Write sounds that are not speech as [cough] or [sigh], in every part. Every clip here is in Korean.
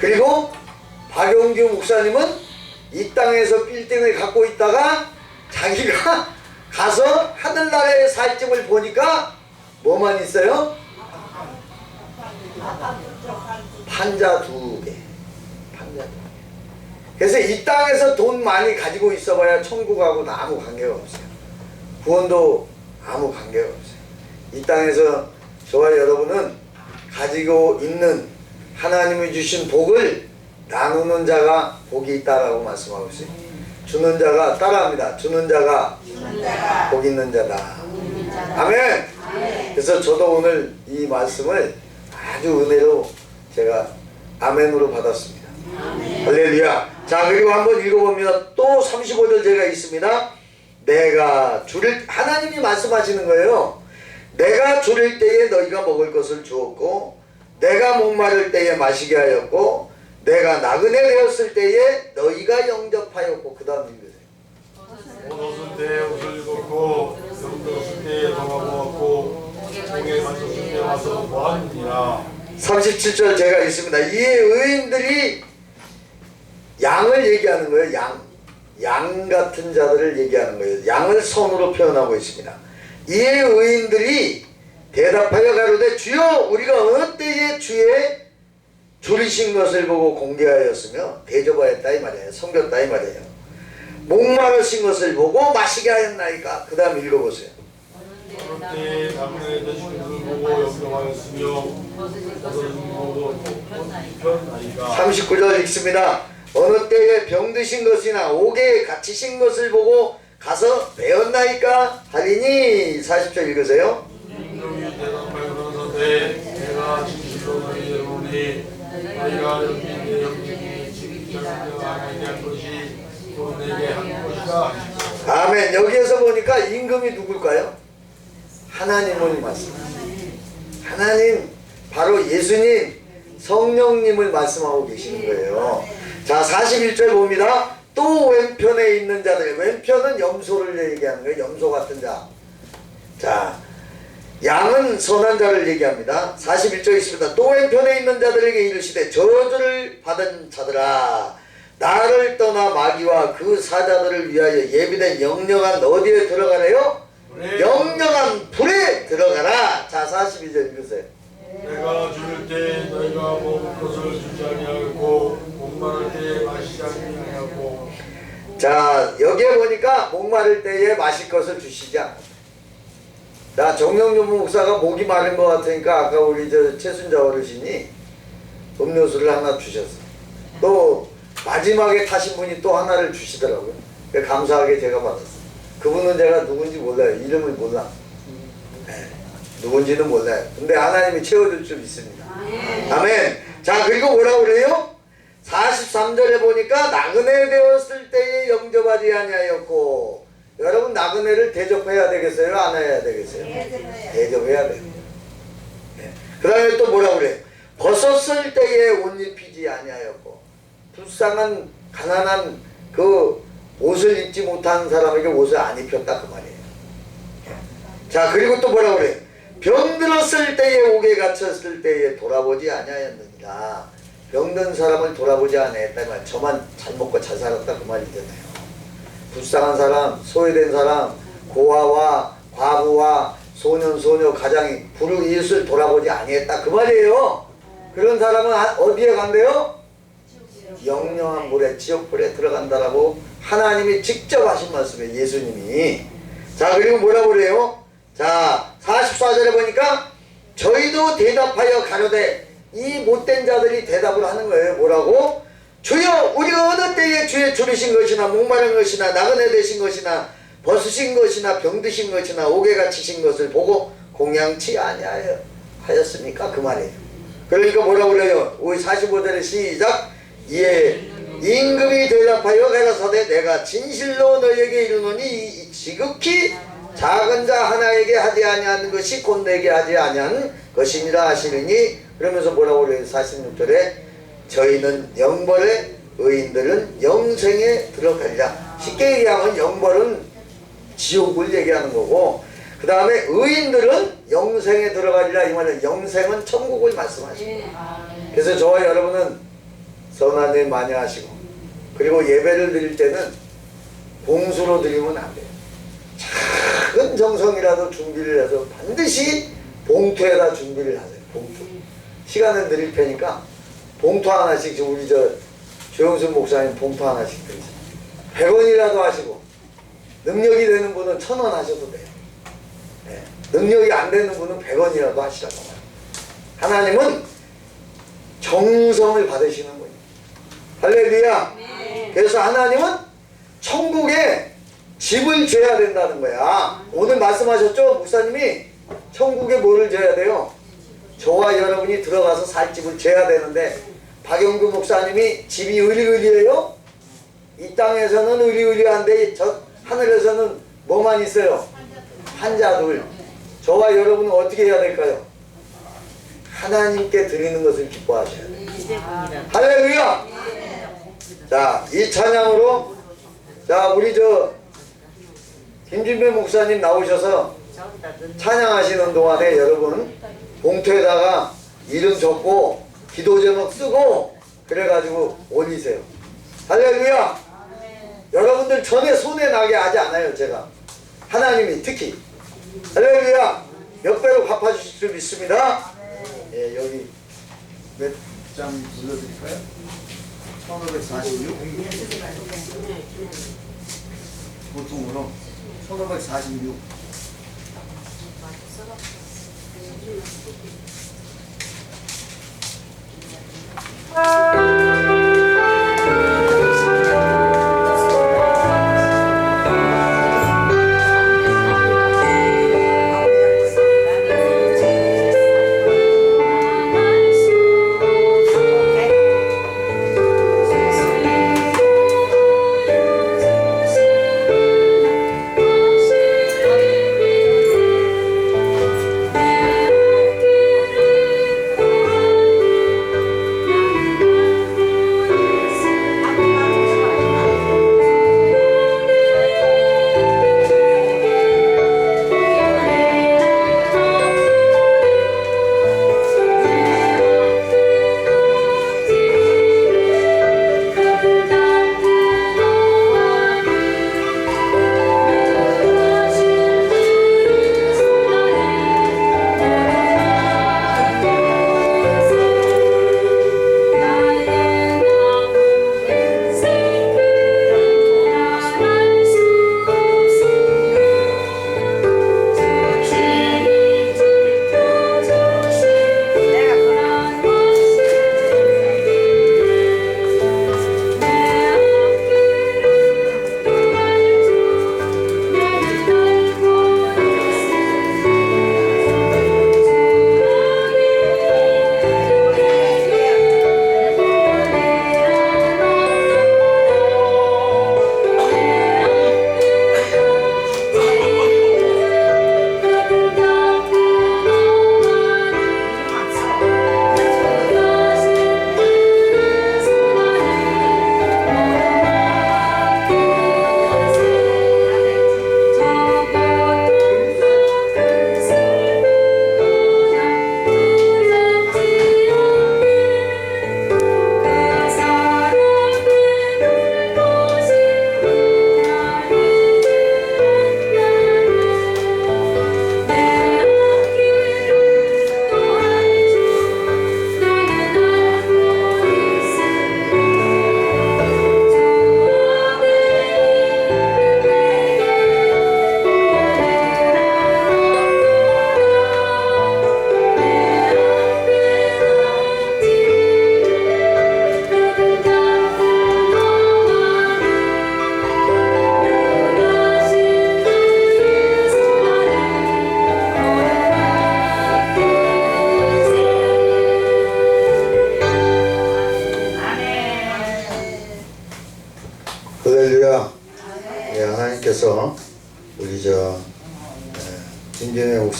그리고 박용규 목사님은 이 땅에서 빌딩을 갖고 있다가 자기가 [laughs] 가서 하늘나라의 살림을 보니까 뭐만 있어요? 판자 두 개. 판자 두 개. 그래서 이 땅에서 돈 많이 가지고 있어봐야 천국하고는 아무 관계가 없어요. 구원도 아무 관계가 없어요. 이 땅에서 저와 여러분은 가지고 있는 하나님이 주신 복을 나누는 자가 복이 있다라고 말씀하고 있어요. 주는 자가 따라합니다. 주는 자가 복 있는 자다. 아멘. 그래서 저도 오늘 이 말씀을 아주 은혜로 제가 아멘으로 받았습니다. 할렐루야. 자, 그리고 한번 읽어봅니다. 또 35절 제가 있습니다. 내가 줄일, 하나님이 말씀하시는 거예요. 내가 줄일 때에 너희가 먹을 것을 주었고, 내가 목마를 때에 마시게 하였고, 내가 나그네 되었을 때에 너희가 영접하였고, 그 다음 읽으세요. 옷 옷을 때 옷을 입었고 병들었을 때 동하고 목에 맞췄을 때 와서 보았느니라 37절 제가 있습니다. 이 의인들이 양을 얘기하는 거예요. 양. 양 같은 자들을 얘기하는 거예요. 양을 선으로 표현하고 있습니다. 이 의인들이 대답하여 가로되 주여 우리가 어느 때에 주의 줄이신 것을 보고 공개하였으며 대접하였다 이 말이에요. 섬겼다 이 말이에요. 목마르신 것을 보고 마시게 하였나이까. 그 다음 읽어보세요. 그럴 때 나무에 대신 것을 보고 염려하였으며 벗어진 모두 편나이가 39절 읽습니다. 어느 때에 병드신 것이나 옥에 갇히신 것을 보고 가서 배웠나이까 하리니 40절 읽으세요. 그러서되 내가 진실로 너희에게 이르노니 너희가 영민의 영민이 아내게 한 것이 또 내게 한 것이다 아멘. 여기에서 보니까 임금이 누굴까요? 하나님을 말씀하세요. 하나님, 바로 예수님, 성령님을 말씀하고 계시는 거예요. 자, 41절 봅니다. 또 왼편에 있는 자들, 왼편은 염소를 얘기하는 거예요. 염소 같은 자. 자, 양은 선한 자를 얘기합니다. 41절 있습니다. 또 왼편에 있는 자들에게 이르시되 저주를 받은 자들아 나를 떠나 마귀와 그 사자들을 위하여 예비된 영영한 어디에 들어가래요? 불에 영영한 불에 들어가라. 자 42절 읽으세요. 내가 줄일 때 너희가 먹을 것을 주지 아니하였고 목마를 때 마시지 아니하였고 자 여기에 보니까 목마를 때에 마실 것을 주시지 않았다. 자 정영준 목사가 목이 마른 것 같으니까 아까 우리 저 최순자 어르신이 음료수를 하나 주셨어. 또 마지막에 타신 분이 또 하나를 주시더라고요. 감사하게 제가 받았어요. 그분은 제가 누군지 몰라요. 이름을 몰라. 네, 누군지는 몰라요. 근데 하나님이 채워줄 줄 믿습니다. 아멘. 자 그리고 뭐라고 그래요? 43절에 보니까 나그네 되었을 때에 영접하지 아니하였고 여러분 나그네를 대접해야 되겠어요? 안 해야 되겠어요? 대접해야 돼요. 네. 그 다음에 또 뭐라 그래? 벗었을 때에 옷 입히지 아니하였고 불쌍한 가난한 그 옷을 입지 못한 사람에게 옷을 안 입혔다 그 말이에요. 예. 자 그리고 또 뭐라 그래? 병들었을 때에 옥에 갇혔을 때에 돌아보지 아니하였느니라. 병든 사람을 돌아보지 아니했다 말. 저만 잘 먹고 잘 살았다 그 말이잖아요. 불쌍한 사람, 소외된 사람, 고아와 과부와 소년 소녀 가장이 부르 이웃을 돌아보지 아니했다 그 말이에요. 그런 사람은 아- 어디에 간대요? 영영한 물에 지옥불에 들어간다라고 하나님이 직접 하신 말씀이에요. 예수님이. 자 그리고 뭐라고 그래요? 자 44절에 보니까 저희도 대답하여 가로되 이 못된 자들이 대답을 하는 거예요. 뭐라고? 주여 우리가 어느 때에 주의 줄이신 것이나 목마른 것이나 나그네 되신 것이나 벗으신 것이나 병드신 것이나 옥에 갇히신 것을 보고 공양치 아니하였습니까? 그 말이에요. 그러니까 뭐라고 그래요? 우리 45절에 시작 예 임금이 대답하여 가라사대 내가 진실로 너에게 이르노니 이 지극히 작은 자 하나에게 하지 아니하는 것이 곧 내게 하지 아니한 것이니라 하시느니 그러면서 뭐라고 그래요 46절에 저희는 영벌에 의인들은 영생에 들어가리라 쉽게 얘기하면 영벌은 지옥을 얘기하는 거고 그 다음에 의인들은 영생에 들어가리라 이 말은 영생은 천국을 말씀하십니다 그래서 저와 여러분은 선한 일 많이 하시고 그리고 예배를 드릴 때는 봉수로 드리면 안 돼요. 작은 정성이라도 준비를 해서 반드시 봉투에다 준비를 하세요. 봉투. 시간을 드릴 테니까 봉투 하나씩 지금 우리 저 조영순 목사님 봉투 하나씩 드리세요. 100원이라도 하시고 능력이 되는 분은 1000원 하셔도 돼요. 예. 능력이 안 되는 분은 100원이라도 하시라고. 하나님은 정성을 받으시는 거예요. 할렐루야. 그래서 하나님은 천국에 집을 지어야 된다는 거야. 오늘 말씀하셨죠? 목사님이 천국에 뭐를 지어야 돼요? 저와 여러분이 들어가서 살 집을 지어야 되는데 박영규 목사님이 집이 의리의리해요? 이 땅에서는 의리의리한데 저 하늘에서는 뭐만 있어요? 한자둘. 저와 여러분은 어떻게 해야 될까요? 하나님께 드리는 것을 기뻐하셔야 돼요. 할렐루야! 자, 이 찬양으로 자, 우리 저 김진배 목사님 나오셔서 찬양하시는 동안에 여러분 봉투에다가 이름 적고 기도 제목 쓰고 그래가지고 올리세요. 할렐루야! 여러분들 전에 손에 나게 하지 않아요, 제가. 하나님이 특히. 할렐루야! 몇 배로 갚아주실 줄 믿습니다. 예, 여기 몇 장 불러드릴까요? 1546 보통으로 1546 할 렐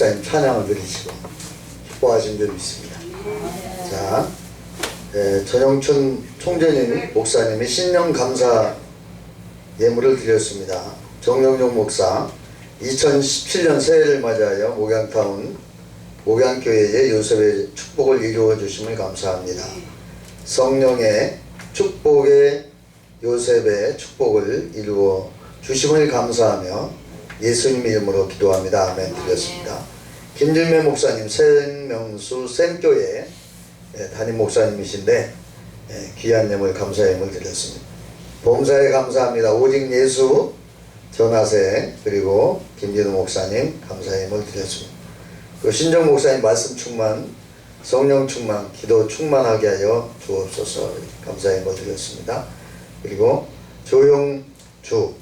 목사님 찬양을 드리시고 기뻐하신 줄 믿습니다. 자, 에, 전영춘 총재님 목사님이 신령 감사 예물을 드렸습니다. 정영용 목사 2017년 새해를 맞이하여 목양타운 목양교회의 요셉의 축복을 이루어 주심을 감사합니다. 성령의 축복의 요셉의 축복을 이루어 주심을 감사하며 예수님 이름으로 기도합니다. 아멘 드렸습니다. 김진매 목사님 생명수 샘교회 예, 담임 목사님이신데 예, 귀한 예물 감사의 예물 드렸습니다. 봉사에 감사합니다. 오직 예수 전하세 그리고 김진우 목사님 감사의 예물 드렸습니다. 그 신정 목사님 말씀 충만 성령 충만 기도 충만하게 하여 주옵소서 감사의 예물 드렸습니다. 그리고 조용주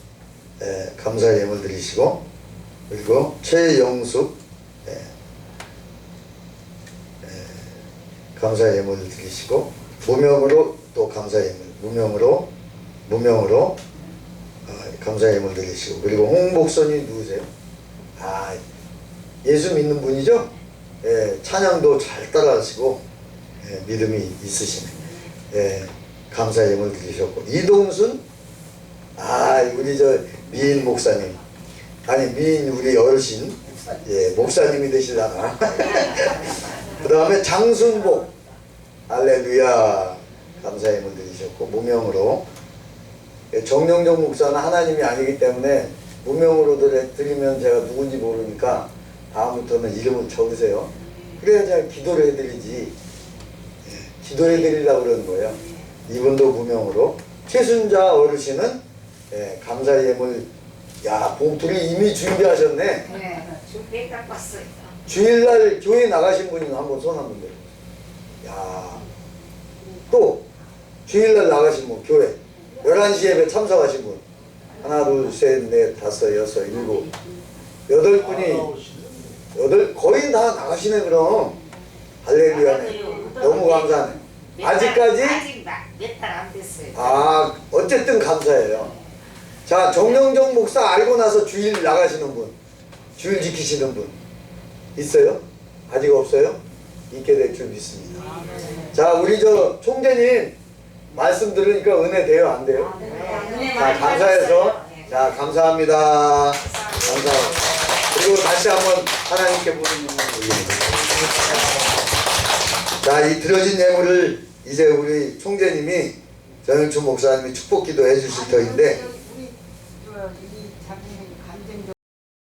예, 감사의 예물 드리시고 그리고 최영숙 예, 예, 감사의 예물을 드리시고 무명으로 또 감사의 예물 무명으로 무명으로 어, 감사의 예물 드리시고 그리고 홍 목사님 누구세요? 아 예수 믿는 분이죠? 예, 찬양도 잘 따라하시고 예, 믿음이 있으시네. 예, 감사의 예물 드리셨고 이동순 아 우리 저 미인 목사님 아니 미인 우리 어르신 예 목사님이 되시다가 [laughs] 그 다음에 장순복 알레루야 감사의 드리셨고 무명으로 예, 정영정 목사는 하나님이 아니기 때문에 무명으로 드리- 드리면 제가 누군지 모르니까 다음부터는 이름을 적으세요. 그래야 제가 기도를 해드리지. 예, 기도해드리려고 그러는 거예요. 이분도 무명으로. 최순자 어르신은 예, 감사의 예물, 야, 봉투를 이미 준비하셨네. 네, 준비 딱 봤어요. 주일날 교회 나가신 분이 한번 손 한번 들어보세요. 야, 또 주일날 나가신 분, 교회. 11시 예배 참석하신 분. 하나, 둘, 셋, 넷, 다섯, 여섯, 일곱. 여덟 분이 여덟 거의 다 나가시네 그럼 할렐루야네 너무 감사하네 아직까지 아직 몇달 안 됐어요. 아 어쨌든 감사해요 자 정영정 목사 알고 나서 주일 나가시는 분 주일 지키시는 분 있어요? 아직 없어요? 있게 될 줄 믿습니다. 자 우리 저 총재님 말씀 들으니까 은혜 돼요? 안 돼요? 네, 자 감사해서. 자 감사합니다. 감사합니다. 그리고 다시 한번 하나님께 부르는 올립니다. 자이 드려진 예물을 이제 우리 총재님이 정영춘 목사님이 축복 기도해 주실 터인데